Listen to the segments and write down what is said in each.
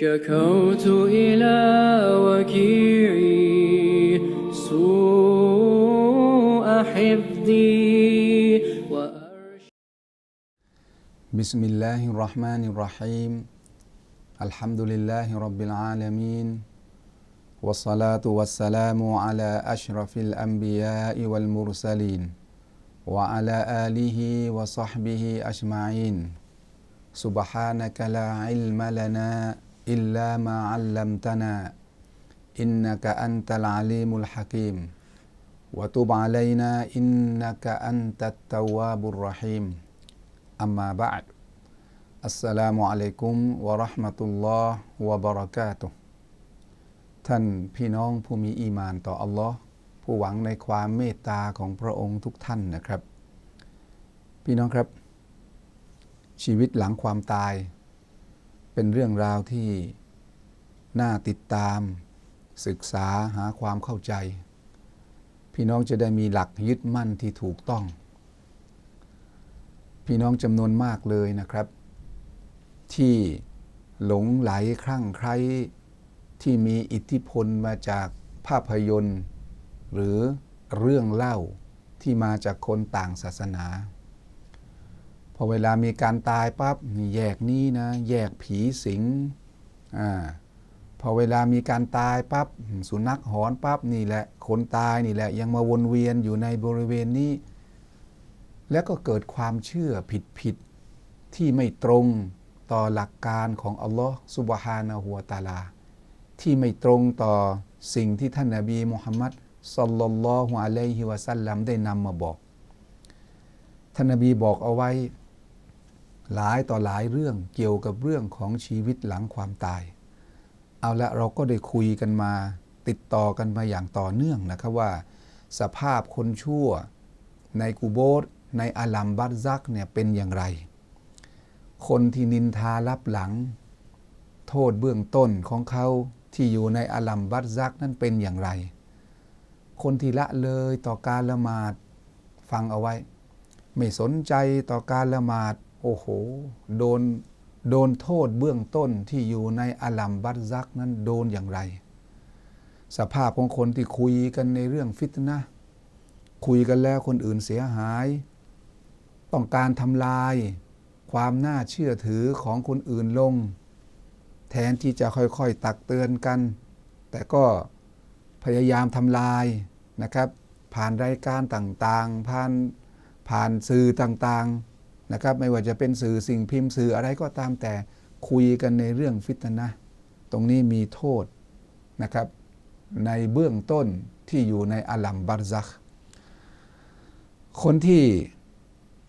شكوت إلى وكيعي سوء حفظي بسم الله الرحمن الرحيم. الحمد لله رب العالمين. والصلاة والسلام على أشرف الأنبياء والمرسلين وعلى آله وصحبه أجمعين. سبحانك لا علم لنا อิลลามาอัลลัมตานาอินนักอันตัลอาลีมุลฮะกิมวะตุบะลัยนาอินนักอันตัตตาวาบุรรหิมอัมมาบะ بعد السلام ุ์มะตุลลอฮ์วะบะเราะกาตุท่านพี่น้องผู้มีอีมานต่ออัลลอฮ์ผู้หวังในความเมตตาของพระองค์ทุกท่านนะครับ พี่น้องครับ ชีวิตหลังความตาย เป็นเรื่องราวที่น่าติดตาม ศึกษาหาความเข้าใจ พี่น้องจะได้มีหลักยึดมั่นที่ถูกต้อง พี่น้องจำนวนมากเลยนะครับ ที่หลงไหลคลั่งไคล้ที่มีอิทธิพลมาจากภาพยนตร์ หรือเรื่องเล่าที่มาจากคนต่างศาสนา อเวลามีการตายปั๊บนี่แยกนี้นะ แยกผีสิงอ่าพอเวลามีการตายปั๊บสุนัขหอนปั๊บนี่แหละคนตายนี่แหละยังมาวนเวียนอยู่ในบริเวณนี้ แล้วก็เกิดความเชื่อผิดผิดๆที่ไม่ตรงต่อหลักการของอัลลอฮ์สุบฮานะฮูวตาลา ที่ไม่ตรงต่อสิ่งที่ท่านนาบีมุฮัมมัดสัลลัลลอฮุอะลัยฮิวะสัลลัมได้นำมาบอก ท่านนาบีบอกเอาไว้ หลายต่อหลายเรื่องเกี่ยวกับเรื่องของชีวิตหลังความตาย เอาละเราก็ได้คุยกันมา ติดต่อกันมาอย่างต่อเนื่องนะครับว่า สภาพคนชั่ว ในกูโบสในอาลัมบัตซักเนี่ยเป็นอย่างไร คนที่นินทารับหลัง โทษเบื้องต้นของเขาที่อยู่ในอาลัมบัตซักนั้นเป็นอย่างไร คนที่ละเลยต่อการละหมาดฟังเอาไว้ ไม่สนใจต่อการละหมาด โอ้โห โดน โดนโทษเบื้องต้นที่อยู่ในอาลัมบัตซักนั้นโดนอย่างไร สภาพของคนที่คุยกันในเรื่องฟิตนะ คุยกันแล้วคนอื่นเสียหาย ต้องการทำลาย ความน่าเชื่อถือของคนอื่นลง แทนที่จะค่อยๆตักเตือนกัน แต่ก็พยายามทำลายนะครับ ผ่านรายการต่างๆ ผ่านผ่านสื่อต่างๆ นะครับไม่ว่าจะเป็นสื่อสิ่งพิมพ์สื่ออะไรก็ตามแต่คุยกันในเรื่องฟิตนะตรงนี้มีโทษนะครับ ในเบื้องต้นที่อยู่ในอาลัมบารซักคนที่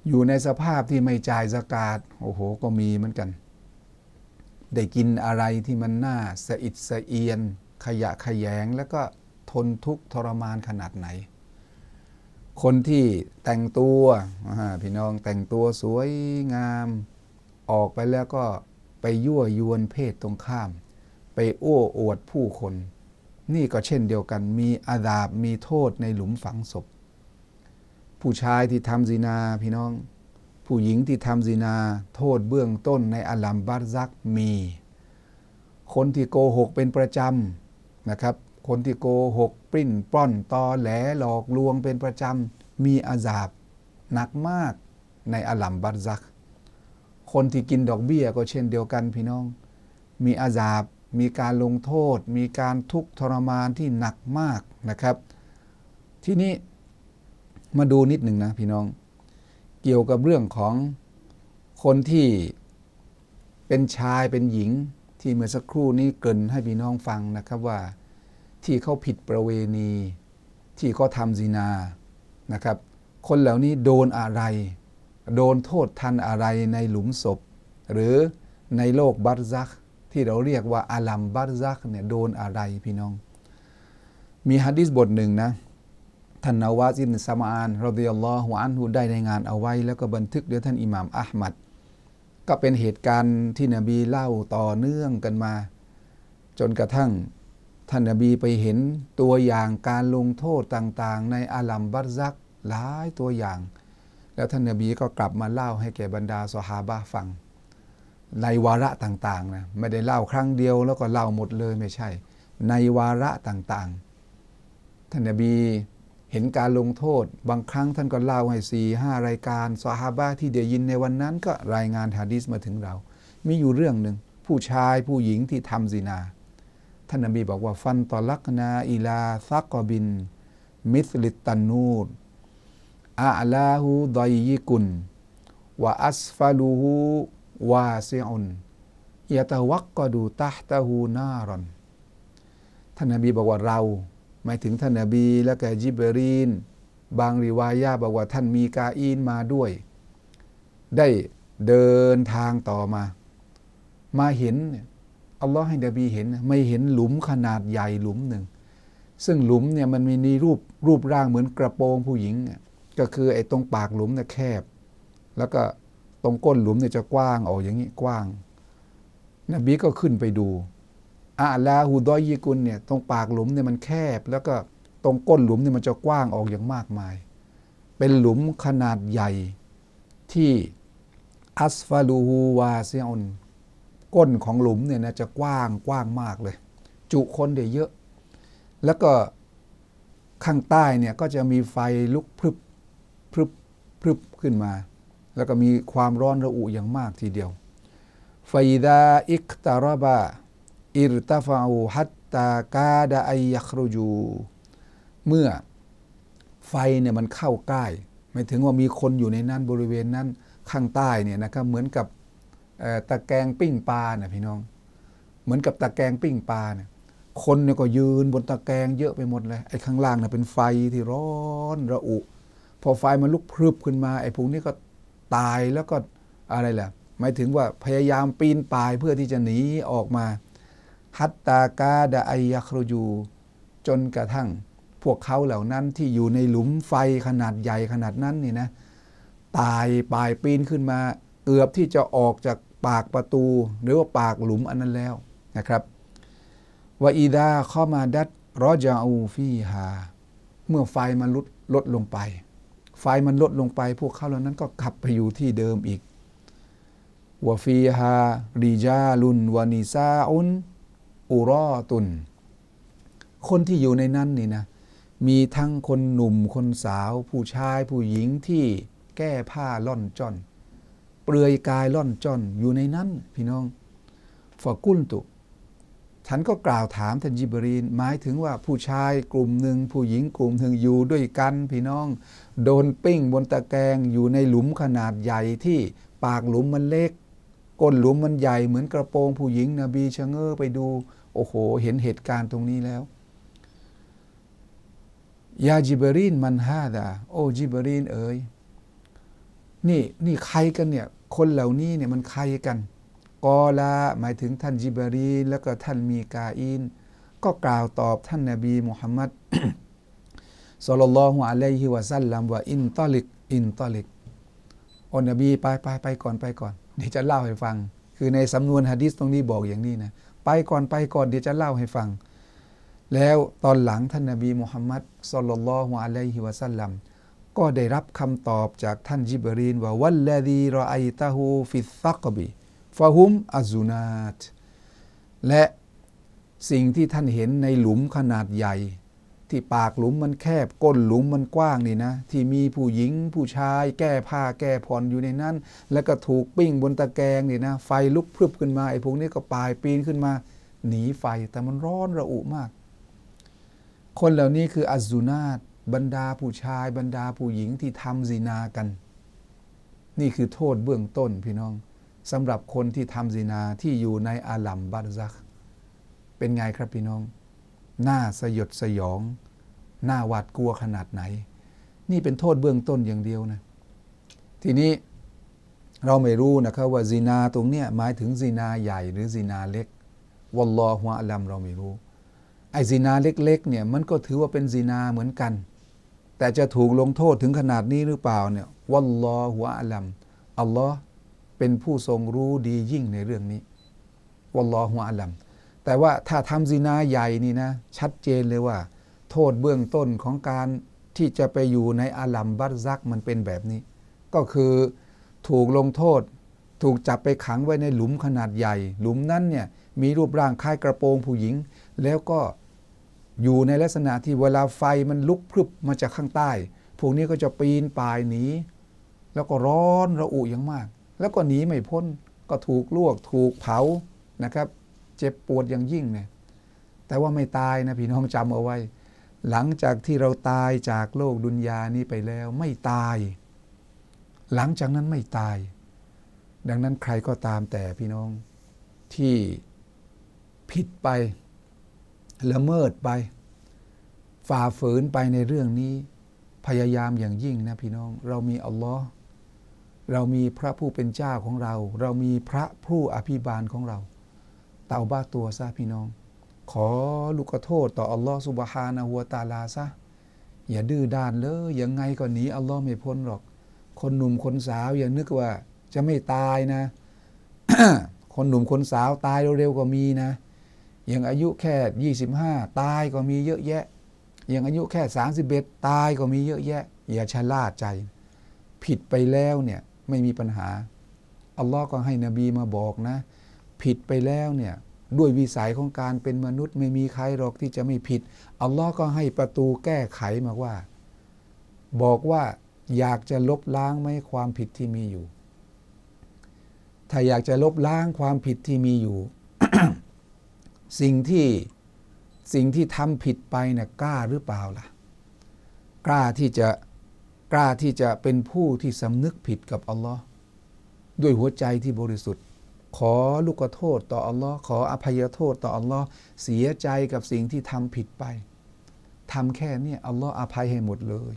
อยู่ในสภาพที่ไม่จ่ายสกาดโอ้โห ก็มีเหมือนกัน ได้กินอะไรที่มันน่าสะอิดสะเอียน ขยะขยงแล้วก็ทนทุกข์ทรมานขนาดไหน คนที่แต่งตัวพี่น้องแต่งตัวสวยงาม ออกไปแล้วก็ไปยั่วยวนเพศตรงข้าม ไปโอ้อวดผู้คน นี่ก็เช่นเดียวกัน มีอาดาบมีโทษในหลุมฝังศพ ผู้ชายที่ทำซินาพี่น้อง ผู้หญิงที่ทำซินา โทษเบื้องต้นในอัลลัมบารซักมี คนที่โกหกเป็นประจำนะครับ คนที่โกหก ปริ้นปล้อนตอแหลหลอกลวงเป็นประจำ มีอาซาบ หนักมากในอัลลัมบารซัก คนที่กินดอกเบี้ยก็เช่นเดียวกันพี่น้อง มีอาซาบ มีการลงโทษ มีการทุกข์ทรมานที่หนักมากนะครับ ที่นี้มาดูนิดหนึ่งนะพี่น้อง เกี่ยวกับเรื่องของคนที่เป็นชายเป็นหญิงที่เมื่อสักครู่นี้เกินให้พี่น้องฟังนะครับว่า ที่เขาผิดประเวณี ที่เขาทำซินานะครับ คนเหล่านี้โดนอะไร โดนโทษทันอะไรในหลุมศพ หรือในโลกบัรซักที่เราเรียกว่าอาลัมบัรซักเนี่ยโดนอะไรพี่น้อง มีฮะดิษบทหนึ่งนะท่านนาวาซินสมานรดิยัลลอฮุอันฮุได้รายงานเอาไว้ แล้วก็บันทึกโดยท่านอิหม่ามอัลมัดก็เป็นเหตุการณ์ที่นบีเล่าต่อเนื่องกันมา จนกระทั่ง ท่านนบีไปเห็นตัวอย่างการลงโทษต่างๆ ในอาลัมบัรซักหลายตัวอย่าง แล้วท่านนบีก็กลับมาเล่าให้แก่บรรดาสหาบะฟัง ในวาระต่างๆนะไม่ได้เล่าครั้งเดียวแล้วก็เล่าหมดเลยไม่ใช่ ในวาระต่างๆ ท่านนบีเห็นการลงโทษ บางครั้งท่านก็เล่าให้สี่ห้ารายการซอฮาบะที่เดียยินในวันนั้นก็รายงานฮะดีษมาถึงเรา มีอยู่เรื่องหนึ่งผู้ชายผู้หญิงที่ทำซินา ท่านนบีบอกว่าฟันตอลักนาอิลาซักกบิน มิสลิตตันนูดอาลาหูดอยยิกุนวะอัสฟาลูหูวาซิอุนยะตะวักกดูตะตะหูนารอนท่านนบีบอกว่าเรา หมายถึงท่านนบีและแกจิบรีน บางริวายาบอกว่าท่านมีกาอีนมาด้วย ได้เดินทางต่อมา มาเห็น อัลลอฮ์ให้นบีเห็น ไม่เห็นหลุมขนาดใหญ่หลุมหนึ่ง ซึ่งหลุมเนี่ยมันมีรูปรูปร่างเหมือนกระโปรงผู้หญิง ก็คือไอ้ตรงปากหลุมเนี่ยแคบ แล้วก็ตรงก้นหลุมเนี่ยจะกว้างออกอย่างนี้กว้าง นบีก็ขึ้นไปดูอาลาหูดอยยีกุลเนี่ยตรงปากหลุมเนี่ยมันแคบ แล้วก็ตรงก้นหลุมเนี่ยมันจะกว้างออกอย่างมากมาย เป็นหลุมขนาดใหญ่ที่อัสฟาลูฮูวาเซียน ก้นของหลุมเนี่ยนะจะกว้างกว้างมากเลย จุคนได้เยอะ แล้วก็ข้างใต้เนี่ยก็จะมีไฟลุกพรึบพรึบพรึบขึ้นมา แล้วก็มีความร้อนระอุอย่างมากทีเดียวไฟดาอิกตารบะอิรตาฟาอูฮัตตากาดาไอยัครุจูเมื่อไฟเนี่ยมันเข้าใกล้หมายถึงว่ามีคนอยู่ในนั้นบริเวณนั้นข้างใต้เนี่ยนะครับเหมือนกับ ตะแกรงปิ้งปลานะพี่น้อง เหมือนกับตะแกรงปิ้งปลาเนี่ยคนเนี่ยก็ยืนบนตะแกรงเยอะไปหมดเลยไอ้ข้างล่างน่ะเป็นไฟที่ร้อนระอุ พอไฟมันลุกพรึบขึ้นมาไอ้พวกนี้ก็ตายแล้วก็อะไรแหละหมายถึงว่าพยายามปีนป่ายเพื่อที่จะหนีออกมาฮัตตากาดาไอยัครูยูจนกระทั่ง พวกเขาเหล่านั้นที่อยู่ในหลุมไฟขนาดใหญ่ขนาดนั้นนี่นะตายปลายปีนขึ้นมา เกือบที่จะออกจาก ปากประตู หรือว่าปากหลุมอันนั้นแล้วนะครับว่าอีดาเข้ามาดัดรอจาอูฟีฮาเมื่อไฟมันลดลดลงไป ไฟมันลดลงไปพวกเขาเหล่านั้นก็กลับไปอยู่ที่เดิมอีกวฟีฮาริจาลุนวานิซาอุนอุรอตุน คนที่อยู่ในนั้นนี่นะ มีทั้งคนหนุ่มคนสาว ผู้ชายผู้หญิงที่แก้ผ้าล่อนจ้อน เปลือยกายล่อนจ้อนอยู่ในนั้น พี่น้องฟากุลตุ ฉันก็กล่าวถามท่านยิบรีน หมายถึงว่าผู้ชายกลุ่มหนึ่งผู้หญิงกลุ่มหนึ่งอยู่ด้วยกันพี่น้อง โดนปิ้งบนตะแกรงอยู่ในหลุมขนาดใหญ่ที่ปากหลุมมันเล็กก้นหลุมมันใหญ่เหมือนกระโปรงผู้หญิงนบีชะเง้อไปดู โอ้โห เห็นเหตุการณ์ตรงนี้แล้วยาจิบรีนมันฮาดาโอจิบรีนเอ๋ย นี่นี่ใครกันเนี่ยคนเหล่านี้เนี่ยมันใครกันกอลาหมายถึงท่านจิบรีแล้วก็ท่านมีกาอินก็กล่าวตอบท่านนาบีมุฮัมมัดสลลัลฮุอะลัยฮิวะซัลลัมว่าอินตอลิกอินตอลิกโอนนบีไปไปไปก่อนไปก่อนเดี๋ยวจะเล่าให้ฟัง คือในสำนวนฮะดิษตรงนี้บอกอย่างนี้นะไปก่อนไปก่อนเดี๋ยวจะเล่าให้ฟัง แล้วตอนหลังท่านนาบีมุฮัมมัดสลลัลฮุอะลัยฮิวะซัลลัม ก็ได้รับคำตอบจากท่านจิบรีนว่าวัลลดีรอไอตาฮูฟิซักบีฟะฮุมอัซูนาตและสิ่งที่ท่านเห็นในหลุมขนาดใหญ่ ที่ปากหลุมมันแคบก้นหลุมมันกว้างนี่นะ ที่มีผู้หญิงผู้ชาย แก้ผ้าแก้ผ่อนอยู่ในนั้น แล้วก็ถูกปิ้งบนตะแกรงนี่นะไฟลุกพรึบขึ้นมาไอ้พวกนี้ก็ปลายปีนขึ้นมา หนีไฟแต่มันร้อนระอุมาก คนเหล่านี้คืออัซูนาต บรรดาผู้ชายบรรดาผู้หญิงที่ทำซีนากัน นี่คือโทษเบื้องต้นพี่น้องสำหรับคนที่ทำซีนาที่อยู่ในอาลัมบารซัก เป็นไงครับพี่น้อง หน้าสยดสยอง หน้าหวาดกลัวขนาดไหน นี่เป็นโทษเบื้องต้นอย่างเดียวนะ ทีนี้เราไม่รู้นะครับว่าซีนาตรงเนี้ยหมายถึงซีนาใหญ่หรือซีนาเล็กวัลลอฮุอะลัมเราไม่รู้ไอ้ซีนาเล็กๆเนี่ยมันก็ถือว่าเป็นซีนาเหมือนกัน แต่จะถูกลงโทษถึงขนาดนี้หรือเปล่าเนี่ยวัลลอฮุอะลัมอัลลอฮ์เป็นผู้ทรงรู้ดียิ่งในเรื่องนี้วัลลอฮุอะลัมแต่ว่าถ้าทำซินาใหญ่นี่นะ ชัดเจนเลยว่า โทษเบื้องต้นของการที่จะไปอยู่ในอาลัมบัตซักมันเป็นแบบนี้ ก็คือถูกลงโทษ ถูกจับไปขังไว้ในหลุมขนาดใหญ่ หลุมนั้นเนี่ยมีรูปร่างคล้ายกระโปรงผู้หญิง แล้วก็ อยู่ในลักษณะที่เวลาไฟมันลุกพรึบมาจากข้างใต้ พวกนี้ก็จะปีนป่ายหนี แล้วก็ร้อนระอุอย่างมาก แล้วก็หนีไม่พ้น ก็ถูกลวกถูกเผา นะครับ เจ็บปวดอย่างยิ่งเนี่ย แต่ว่าไม่ตายนะพี่น้องจำเอาไว้ หลังจากที่เราตายจากโลกดุนยานี้ไปแล้วไม่ตาย หลังจากนั้นไม่ตาย ดังนั้นใครก็ตามแต่พี่น้องที่ผิดไป ละเมิดไป ฝ่าฝืนไปในเรื่องนี้ พยายามอย่างยิ่งนะพี่น้อง เรามีอัลลอฮ์เรามีพระผู้เป็นเจ้าของเรา เรามีพระผู้อภิบาลของเรา เตาบ้าตัวซะพี่น้อง ขอลูกโทษต่ออัลลอฮ์สุบฮานะฮัวตาลาซะอย่าดื้อด้านเลยยังไงก็หนีอัลลอฮ์ไม่พ้นหรอก คนหนุ่มคนสาวอย่านึกว่าจะไม่ตายนะ คนหนุ่มคนสาวตายเร็วๆก็มีนะ อย่างอายุแค่ 25 ตายก็มีเยอะแยะ อย่างอายุแค่ 31 ตายก็มีเยอะแยะ อย่าชะล่าใจ ผิดไปแล้วเนี่ยไม่มีปัญหา อัลลอฮ์ก็ให้นบีมาบอกนะ ผิดไปแล้วเนี่ยด้วยวิสัยของการเป็นมนุษย์ไม่มีใครหรอกที่จะไม่ผิด อัลลอฮ์ก็ให้ประตูแก้ไขมาว่า บอกว่าอยากจะลบล้างไหมความผิดที่มีอยู่ ถ้าอยากจะลบล้างความผิดที่มีอยู่ สิ่งที่สิ่งที่ทำผิดไปเนี่ยกล้าหรือเปล่าล่ะ กล้าที่จะกล้าที่จะเป็นผู้ที่สำนึกผิดกับอัลลอฮ์ด้วยหัวใจที่บริสุทธิ์ ขอลูกโทษต่ออัลลอฮ์ขออภัยโทษต่ออัลลอฮ์เสียใจกับสิ่งที่ทำผิดไปทำแค่นี้อัลลอฮ์อภัยให้หมดเลย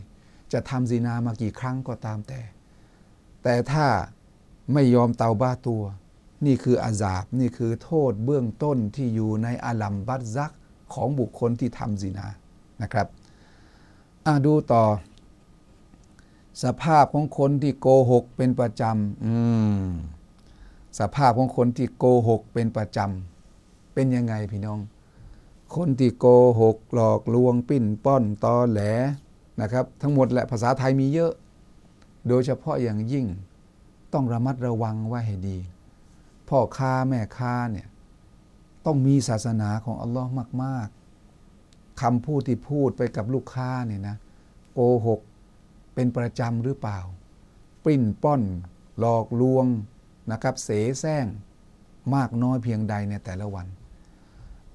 จะทำซีนามากี่ครั้งก็ตามแต่ แต่ถ้าไม่ยอมเตาบ้าตัว นี่คืออาซาบ นี่คือโทษเบื้องต้นที่อยู่ในอาลัมบัตซักของบุคคลที่ทำซินานะครับดูต่อ สภาพของคนที่โกหกเป็นประจำสภาพของคนที่โกหกเป็นประจำเป็นยังไงพี่น้อง คนที่โกหกหลอกลวงปิ้นป้อนตอแหลนะครับ ทั้งหมดแหละภาษาไทยมีเยอะ โดยเฉพาะอย่างยิ่งต้องระมัดระวังไว้ให้ดี พ่อค้าแม่ค้าเนี่ยต้องมีศาสนาของอัลลอฮ์มาก ๆคำพูดที่พูดไปกับลูกค้าเนี่ยนะโกหกเป็นประจำหรือเปล่า ปริ้นป้อน หลอกลวงนะครับเสแสร้งมากน้อยเพียงใดในแต่ละวัน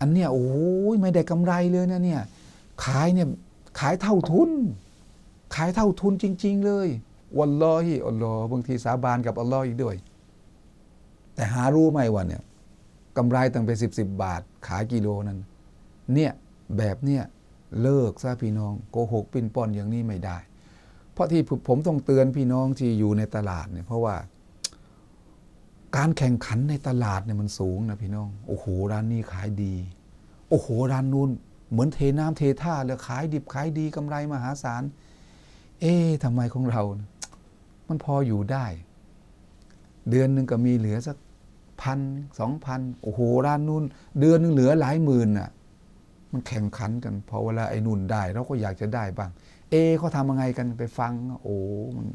อันเนี้ยโอ้ยไม่ได้กำไรเลยนะเนี่ยขายเนี่ยขายเท่าทุน ขายเท่าทุนจริง ๆ เลย วันลอฮิอัลลอฮ์บางทีสาบานกับอัลลอฮ์อีกด้วย แต่หารู้ไหมว่าเนี่ยกำไรตั้งไปสิบสิบบาท ขายกิโลนั้น เนี่ยแบบเนี่ยเลิกซะพี่น้องโกหกปิ้นป้อนอย่างนี้ไม่ได้ เพราะที่ผมต้องเตือนพี่น้องที่อยู่ในตลาดเนี่ยเพราะว่า การแข่งขันในตลาดเนี่ยมันสูงนะพี่น้อง โอ้โหร้านนี้ขายดี โอ้โหร้านนู้นเหมือนเทน้ำเทท่าเลยขายดิบขายดีกำไรมหาศาล เอ๊ะทำไมของเรา มันพออยู่ได้ เดือนหนึ่งก็มีเหลือสัก พันสองพันโอ้โหร้านนู้นเดือนหนึงเหลือหลายหมื่นน่ะ มันแข่งขันกันพอเวลาไอ้นุ่นได้ เราก็อยากจะได้บ้าง เอเขาทำยังไงกันไปฟัง โอ้มัน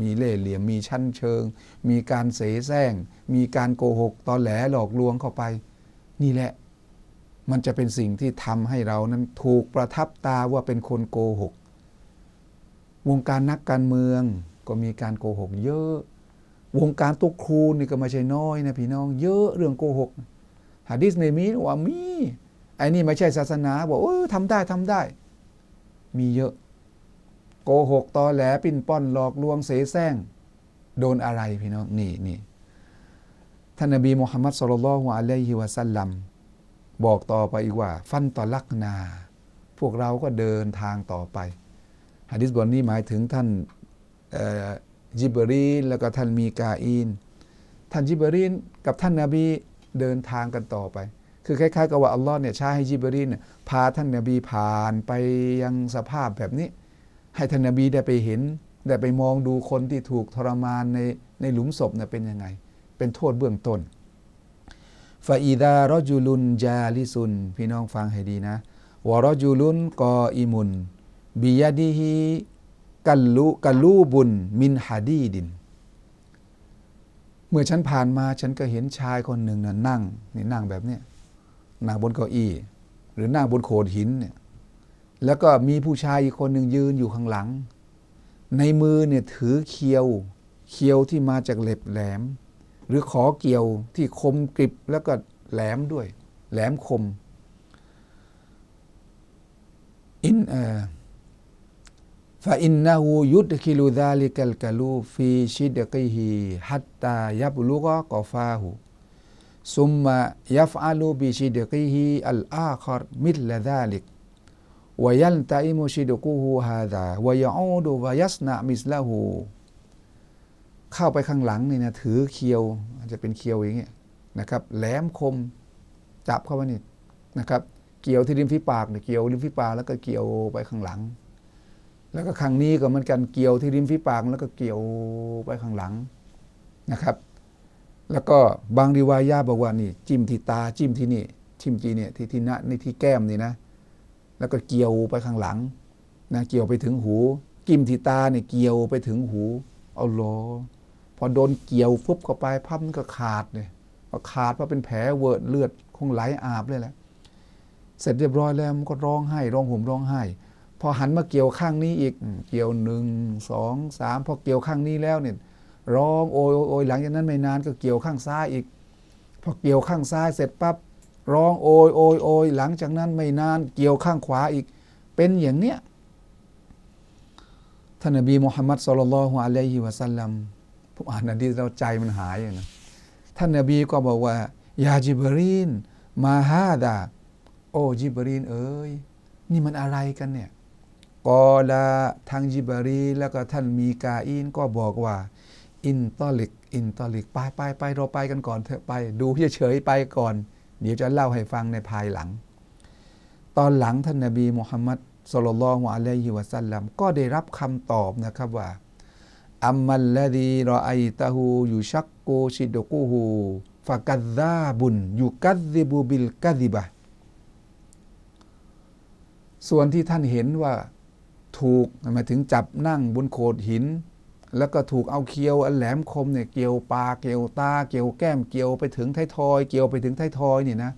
มีเล่เหลี่ยมมีชั้นเชิง มีการเสแสร้งมีการโกหกตอแหลหลอกลวงเข้าไป นี่แหละ มันจะเป็นสิ่งที่ทำให้เรานั้นถูกประทับตาว่าเป็นคนโกหก วงการนักการเมืองก็มีการโกหกเยอะ วงการตุกครูนี่ก็ไม่ใช่น้อยนะพี่น้อง เยอะเรื่องโกหกหะดิษไม่มีว่ามีไอ้นี่ไม่ใช่ศาสนาบอกเออทำได้ทำได้ มีเยอะ โกหกตอแหลปิ้นป้อนหลอกลวงเสแสร้ง โดนอะไรพี่น้องนี่นี่ท่านนบีมุฮัมมัดสุลลัลฮุอะลัยฮิวะสัลลัมบอกต่อไปอีกว่า ฟันตอลักนา พวกเราก็เดินทางต่อไปฮะดิษบทนี้หมายถึงท่านเอ่อ จิบรีนแล้วก็ท่านมีกาอีน ท่านจิบรีนกับท่านนาบีเดินทางกันต่อไป คือคล้ายๆกับว่าอัลลอฮ์เนี่ยใช้ให้จิบรีนพาท่านนาบีผ่านไปยังสภาพแบบนี้ ให้ท่านนาบีได้ไปเห็น ได้ไปมองดูคนที่ถูกทรมานในในหลุมศพเนี่ยเป็นยังไง เป็นโทษเบื้องต้นฟาอีดารอจูลุนจาลิซุน พี่น้องฟังให้ดีนะวารอจูลุนกออิมุนบิยาดิฮี กัลลูกัลลูบุนมินฮาดีดิน เมื่อฉันผ่านมาฉันก็เห็นชายคนหนึ่งน่ะนั่งนี่นั่งแบบเนี้ยนั่งบนเก้าอี้ หรือนั่งบนโขดหินเนี่ยแล้วก็มีผู้ชายอีกคนหนึ่งยืนอยู่ข้างหลัง ในมือเนี่ยถือเคียว เคียวที่มาจากเหล็บแหลม หรือขอเกี่ยวที่คมกริบแล้วก็แหลมด้วย แหลมคมอินเอ่อ ฟาอินนาหูยุดคิลูดาลิกัลกาลูฟีชิดกิฮีฮัตตายับลูกกอฟาหูซุมมายัฟอาลูบิชิดกิฮีอัลอาคอรมิลดาลิกวยันตาอิมุชิดกูฮูฮาดาวายอูดูวายัสนามิสลาหูเข้าไปข้างหลังนี่นะถือเคียวอาจจะเป็นเคียวอย่างเงี้ยนะครับแหลมคมจับเข้ามานี่นะครับ เกี่ยวที่ริมฝีปากเนี่ยเกี่ยวริมฝีปากแล้วก็เกี่ยวไปข้างหลัง แล้วก็ครั้งนี้ก็เหมือนกันเกี่ยวที่ริมฝีปากแล้วก็เกี่ยวไปข้างหลังนะครับ แล้วก็บางริวายาบอกว่านี่ จิ้มที่ตาจิ้มที่นี่จิ้มที่เนี่ยที่ที่หน้านี่ที่แก้มนี่นะ แล้วก็เกี่ยวไปข้างหลังนะเกี่ยวไปถึงหูจิ้มที่ตาเนี่ยเกี่ยวไปถึงหูเอาโลอพอโดนเกี่ยวฟุบเข้าไปพับมันก็ขาดเลยพอขาดเพราเป็นแผลเวอะเลือดคงไหลอาบเลยแหละเสร็จเรียบร้อยแล้วมันก็ร้องไห้ร้องห่มร้องไห้ พอหันมาเกี่ยวข้างนี้อีกเกี่ยวหนึ่งสองสามพอเกี่ยวข้างนี้แล้วเนี่ยร้องโอยโอยโอยหลังจากนั้นไม่นานก็เกี่ยวข้างซ้ายอีก พอเกี่ยวข้างซ้ายเสร็จปั๊บร้องโอยโอยโอยหลังจากนั้นไม่นานเกี่ยวข้างขวาอีก เป็นอย่างเนี้ยท่านนบีมุฮัมมัดสุลลัลฮุอะลัยฮิวะสัลลัมผมอ่านอันนี้เราใจมันหายนะท่านนบีก็บอกว่ายาจิบรีนมาฮาดาโอ้จิบรีนเอ้ยนี่มันอะไรกันเนี่ย กอลาทางจิบรีแล้วก็ท่านมีกาอินก็บอกว่า อินตอลิก อินตอลิก ไปไปไปเราไปกันก่อนเถอะไปดูเฉยๆไปก่อน เดี๋ยวจะเล่าให้ฟังในภายหลัง ตอนหลังท่านนบีมุฮัมมัดสุลลัลลอฮุอะลัยฮิวะสัลลัมก็ได้รับคำตอบนะครับว่าอัมมัลลดีรอไอตะฮูยูชักโกชิดกูฮูฟะกัดซาบุนยูกัดซิบูบิลกัดิบะส่วนที่ท่านเห็นว่า ถูกหมายถึงจับนั่งบนโขดหิน แล้วก็ถูกเอาเคียวอันแหลมคมเนี่ยเกี่ยวปากเกี่ยวตาเกี่ยวแก้มเกี่ยวไปถึงไททอย เกี่ยวไปถึงไททอยเนี่ยนะ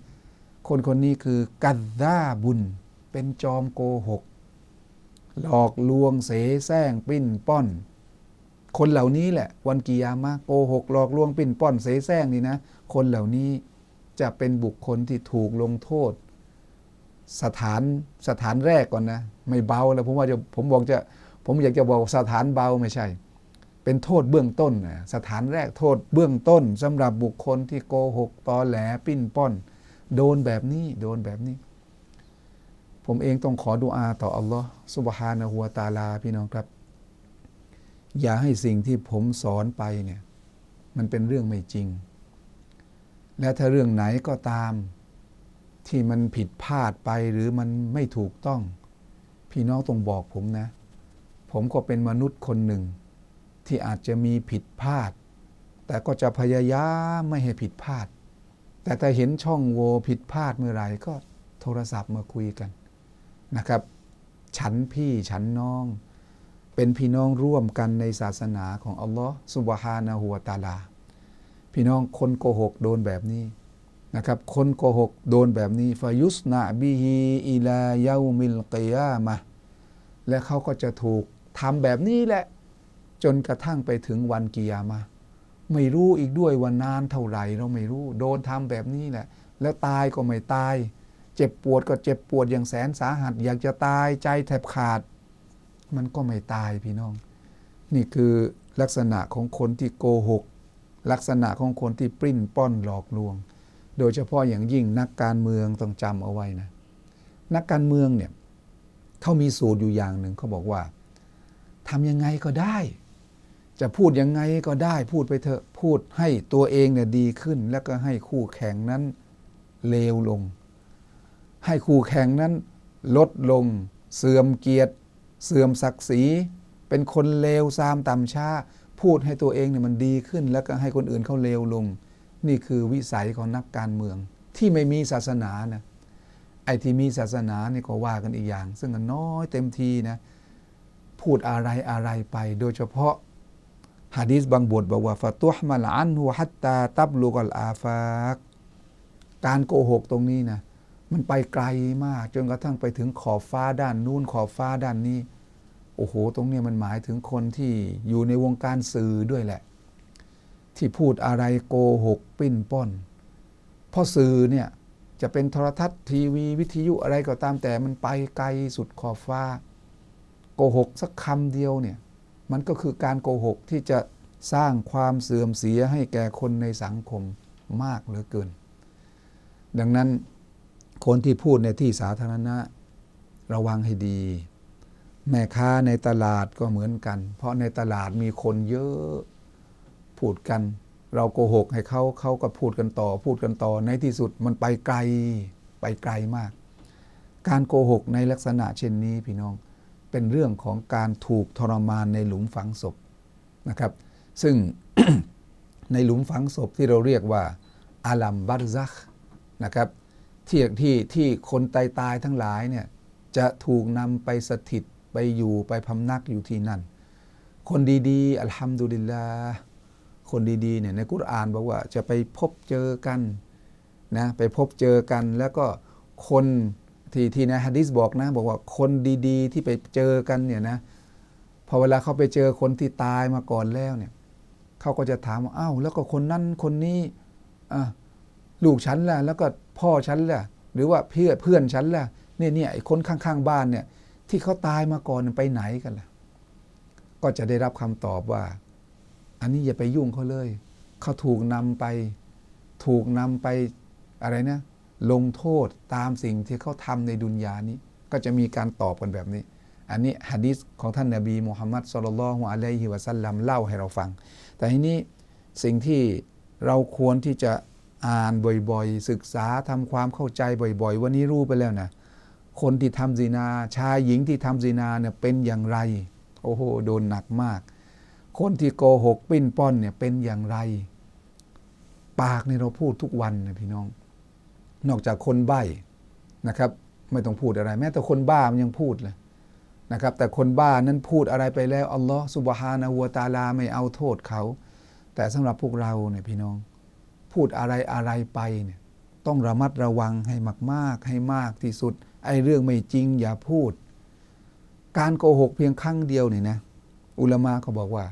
คนคนนี้คือกัดซาบุญ เป็นจอมโกหก หลอกลวงเสแสร้งปิ้นป้อน คนเหล่านี้แหละ วันกิยามะโกหกหลอกลวงปิ้นป้อนเสแสร้งนี่นะ คนเหล่านี้จะเป็นบุคคลที่ถูกลงโทษ สถานสถานแรกก่อนนะไม่เบาแล้วผมว่าจะผมบอกจะผมอยากจะบอกสถานเบาไม่ใช่ เป็นโทษเบื้องต้นนะสถานแรกโทษเบื้องต้นสำหรับบุคคลที่โกหกตอแหลปิ้นป้อน โดนแบบนี้โดนแบบนี้ ผมเองต้องขอดุอาต่ออัลลอฮ์สุบฮานะฮูวตาลาพี่น้องครับ อย่าให้สิ่งที่ผมสอนไปเนี่ยมันเป็นเรื่องไม่จริง และถ้าเรื่องไหนก็ตาม ที่มันผิดพลาดไปหรือมันไม่ถูกต้อง พี่น้องต้องบอกผมนะ ผมก็เป็นมนุษย์คนหนึ่ง ที่อาจจะมีผิดพลาด แต่ก็จะพยายามไม่ให้ผิดพลาด แต่ถ้าเห็นช่องโหว่ผิดพลาดเมื่อไหร่ก็โทรศัพท์มาคุยกันนะครับ ฉันพี่ฉันน้อง เป็นพี่น้องร่วมกันในศาสนาของอัลลอฮ์สุบฮานะฮูวะตาลา พี่น้องคนโกหกโดนแบบนี้ นะครับคนโกหกโดนแบบนี้ฟายุสนาบิฮีอิลายามิลกิยามะและเขาก็จะถูกทำแบบนี้แหละ จนกระทั่งไปถึงวันกิยามะไม่รู้อีกด้วยว่านานเท่าไหร่เราไม่รู้ โดนทำแบบนี้แหละ แล้วตายก็ไม่ตาย เจ็บปวดก็เจ็บปวดอย่างแสนสาหัส อยากจะตายใจแทบขาด มันก็ไม่ตายพี่น้อง นี่คือลักษณะของคนที่โกหก ลักษณะของคนที่ปริ้นป้อนหลอกลวง โดยเฉพาะอย่างยิ่งนักการเมืองต้องจำเอาไว้นะนักการเมืองเนี่ยเขามีสูตรอยู่อย่างหนึ่งเขาบอกว่าทำยังไงก็ได้ จะพูดยังไงก็ได้พูดไปเถอะพูดให้ตัวเองเนี่ยดีขึ้น แล้วก็ให้คู่แข่งนั้นเลวลง ให้คู่แข่งนั้นลดลง เสื่อมเกียรติ เสื่อมศักดิ์ศรี เป็นคนเลวซามต่ำช้า พูดให้ตัวเองเนี่ยมันดีขึ้น แล้วก็ให้คนอื่นเขาเลวลง นี่คือวิสัยของนักการเมือง ที่ไม่มีศาสนานะไอ้ที่มีศาสนานี่ก็ว่ากันอีกอย่าง ซึ่งน้อยเต็มทีนะพูดอะไรอะไรไป โดยเฉพาะฮะดีษบางบทบอกว่าฟะตุฮมัลอันฮุฮัตตาตับลุกัลอาฟากการโกหกตรงนี้นะมันไปไกลมาก จนกระทั่งไปถึงขอบฟ้าด้านนู้นขอบฟ้าด้านนี้ โอ้โห ตรงนี้มันหมายถึงคนที่อยู่ในวงการสื่อด้วยแหละ ที่พูดอะไรโกหกปิ้นป้อนเพราะสื่อเนี่ยจะเป็นโทรทัศน์ทีวีวิทยุอะไรก็ตามแต่มันไปไกลสุดขอบฟ้า โกหกสักคำเดียวเนี่ยมันก็คือการโกหกที่จะสร้างความเสื่อมเสียให้แก่คนในสังคมมากเหลือเกิน ดังนั้นคนที่พูดในที่สาธารณะระวังให้ดี แม่ค้าในตลาดก็เหมือนกัน เพราะในตลาดมีคนเยอะ พูดกัน เราโกหกให้เขาเขาก็พูดกันต่อ พูดกันต่อในที่สุดมันไปไกลไปไกลมาก การโกหกในลักษณะเช่นนี้พี่น้องเป็นเรื่องของการถูกทรมานในหลุมฝังศพนะครับ ซึ่งในหลุมฝังศพที่เราเรียกว่าอาลัมบัรซักนะครับที่ที่ที่คนตายตายทั้งหลายเนี่ยจะถูกนำไปสถิตไปอยู่ไปพำนักอยู่ที่นั่น คนดีๆ อัลฮัมดุลิลลาห์ คนดีๆเนี่ยในกุรอานบอกว่าจะไปพบเจอกันนะไปพบเจอกันแล้วก็คนที่ที่ในฮะดิษบอกนะบอกว่าคนดีๆ ที่ไปเจอกันเนี่ยนะพอเวลาเขาไปเจอคนที่ตายมาก่อนแล้วเนี่ยเขาก็จะถามว่าอ้าวแล้วก็คนนั้นคนนี้อะลูกฉันล่ะแล้วก็พ่อฉันล่ะหรือว่าเพื่อนเพื่อนฉันล่ะเนี่ยเนี่ยไอ้คนข้างๆบ้านเนี่ยที่เขาตายมาก่อนไปไหนกันล่ะก็จะได้รับคำตอบว่า อันนี้อย่าไปยุ่งเขาเลย เขาถูกนำไป ถูกนำไปอะไรนะ ลงโทษตามสิ่งที่เขาทำในดุนยานี้ ก็จะมีการตอบกันแบบนี้ อันนี้ฮะดิษของท่านนาบีมุฮัมมัดสุลลัลฮุอะลัยฮิวะสัลลัมเล่าให้เราฟัง แต่ทีนี้สิ่งที่เราควรที่จะอ่านบ่อยๆ ศึกษาทำความเข้าใจบ่อยๆ วันนี้รู้ไปแล้วนะคนที่ทำซีนา ชายหญิงที่ทำซีนาเนี่ยเป็นอย่างไร โอ้โห โดนหนักมาก คนที่โกหกปิ้นป้อนเนี่ยเป็นอย่างไร ปากนี่เราพูดทุกวันนะพี่น้อง นอกจากคนใบ้นะครับ ไม่ต้องพูดอะไร แม้แต่คนบ้ามันยังพูดเลยนะครับ แต่คนบ้านั้นพูดอะไรไปแล้วอัลลอฮ์สุบฮานะฮูวตาลาไม่เอาโทษเขา แต่สำหรับพวกเราเนี่ยพี่น้อง พูดอะไรอะไรไปเนี่ยต้องระมัดระวังให้มากๆ ให้มากที่สุด ไอ้เรื่องไม่จริงอย่าพูด การโกหกเพียงครั้งเดียวเนี่ยนะ อุลามะเขาบอกว่า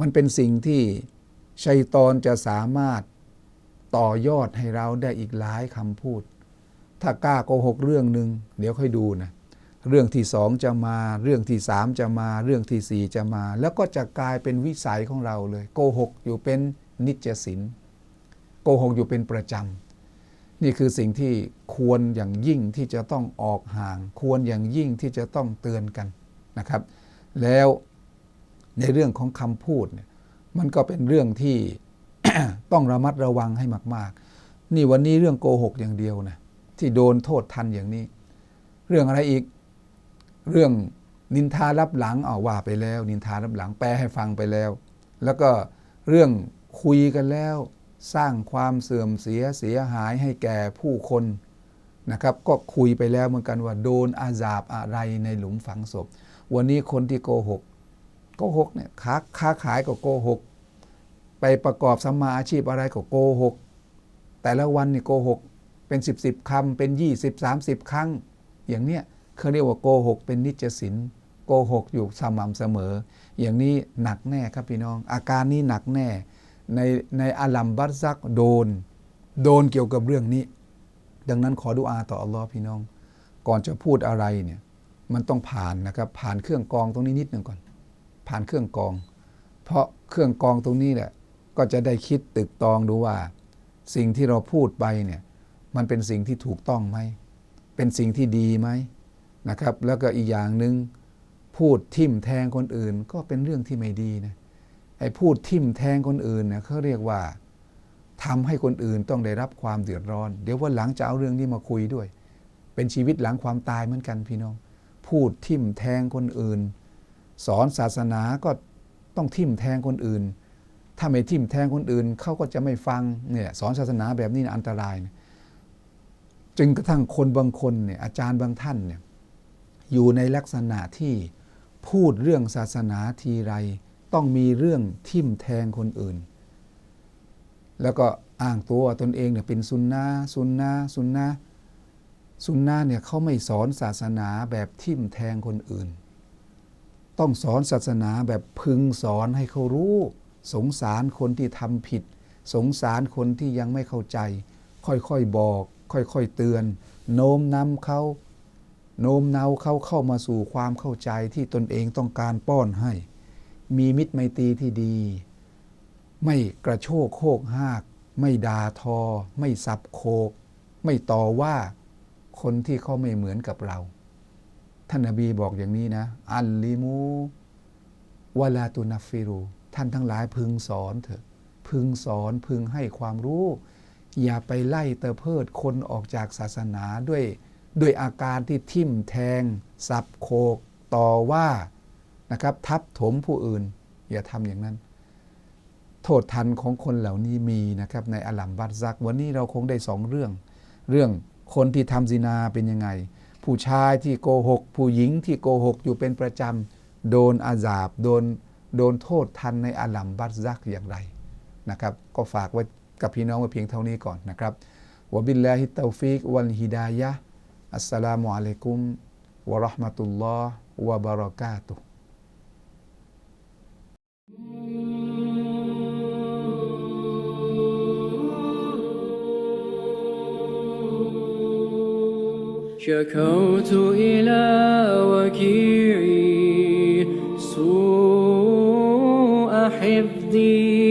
มันเป็นสิ่งที่ชัยตอนจะสามารถต่อยอดให้เราได้อีกหลายคำพูด ถ้ากล้าโกหกเรื่องหนึ่งเดี๋ยวค่อยดูนะเรื่องที่สองจะมาเรื่องที่สามจะมาเรื่องที่สี่จะมา แล้วก็จะกลายเป็นวิสัยของเราเลยโกหกอยู่เป็นนิจศินโกหกอยู่เป็นประจำนี่คือสิ่งที่ควรอย่างยิ่งที่จะต้องออกห่าง ควรอย่างยิ่งที่จะต้องเตือนกันนะครับ แล้ว ในเรื่องของคำพูดเนี่ยมันก็เป็นเรื่องที่ต้องระมัดระวังให้มาก ๆ นี่วันนี้เรื่องโกหกอย่างเดียวนะที่โดนโทษทันอย่างนี้ เรื่องอะไรอีก เรื่องนินทารับหลังเอาว่าไปแล้ว นินทารับหลังแปลให้ฟังไปแล้ว แล้วก็เรื่องคุยกันแล้ว สร้างความเสื่อมเสียเสียหายให้แก่ผู้คนนะครับ ก็คุยไปแล้วเหมือนกันว่าโดนอาซาบอะไรในหลุมฝังศพ วันนี้คนที่โกหก โกหกเนี่ยค้าค้าขายก็โกหก ไปประกอบสัมมาอาชีพอะไรก็โกหก แต่ละวันนี่โกหกเป็นสิบสิบคำเป็นยี่สิบสามสิบครั้ง อย่างเนี้ยเขาเรียกว่าโกหกเป็นนิจสินโกหกอยู่สม่ำเสมอ อย่างนี้หนักแน่ครับพี่น้อง อาการนี้หนักแน่ ในในอาลัมบัตซักโดน โดนเกี่ยวกับเรื่องนี้ ดังนั้นขอดุอาต่ออัลลอฮ์พี่น้อง ก่อนจะพูดอะไรเนี่ยมันต้องผ่านนะครับผ่านเครื่องกรองตรงนี้นิดหนึ่งก่อน ผ่านเครื่องกอง เพราะเครื่องกองตรงนี้แหละก็จะได้คิดตึกตองดูว่า สิ่งที่เราพูดไปเนี่ยมันเป็นสิ่งที่ถูกต้องไหม เป็นสิ่งที่ดีไหมนะครับ แล้วก็อีกอย่างหนึ่งพูดทิ่มแทงคนอื่น ก็เป็นเรื่องที่ไม่ดีนะไอ้พูดทิ่มแทงคนอื่นเนี่ยเขาเรียกว่าทำให้คนอื่นต้องได้รับความเดือดร้อน เดี๋ยววันหลังจะเอาเรื่องนี้มาคุยด้วย เป็นชีวิตหลังความตายเหมือนกันพี่น้อง พูดทิ่มแทงคนอื่น สอนศาสนาก็ต้องทิ่มแทงคนอื่น ถ้าไม่ทิ่มแทงคนอื่นเขาก็จะไม่ฟังเนี่ยสอนศาสนาแบบนี้นะอันตรายนะจึงกระทั่งคนบางคนเนี่ยอาจารย์บางท่านเนี่ยอยู่ในลักษณะที่พูดเรื่องศาสนาทีไร ต้องมีเรื่องทิ่มแทงคนอื่น แล้วก็อ้างตัวตนเองเนี่ยเป็นซุนนะซุนนะซุนนะซุนนะเนี่ยเขาไม่สอนศาสนาแบบทิ่มแทงคนอื่น ต้องสอนศาสนาแบบพึงสอนให้เขารู้ สงสารคนที่ทำผิด สงสารคนที่ยังไม่เข้าใจ ค่อยๆบอก ค่อยๆเตือน โน้มนำเขาโน้มเนาเขาเข้ามาสู่ความเข้าใจที่ตนเองต้องการป้อนให้ มีมิตรไมตรีที่ดี ไม่กระโชกโคกหาก ไม่ด่าทอ ไม่สับโคก ไม่ต่อว่าคนที่เขาไม่เหมือนกับเรา ท่านนบีบอกอย่างนี้นะ อัลลิมูวลาตุนัฟฟิรู ท่านทั้งหลายพึงสอนเถอะ พึงสอนพึงให้ความรู้ อย่าไปไล่เตะเพิดคนออกจากศาสนาด้วยด้วยอาการที่ทิ่มแทง สับโคกต่อว่านะครับทับถมผู้อื่น อย่าทำอย่างนั้น โทษทันของคนเหล่านี้มีนะครับในอัลลัมบัตซัก วันนี้เราคงได้สองเรื่อง เรื่องคนที่ทำซินาเป็นยังไง ผู้ชายที่โกหก ผู้หญิงที่โกหกอยู่เป็นประจำโดนอาสาบโดนโดนโทษทันในอาลลัมบัตซักอย่างไรนะครับ ก็ฝากไว้กับพี่น้องไว้เพียงเท่านี้ก่อนนะครับวบิลลาฮิตตาฟิกวันฮิดายะอัสสลามุอะลัยกุมวะราะห์มะตุลลอฮ์วะบะเราะกาตุฮ์ شكوت إلى وكيعي سوء حفظي.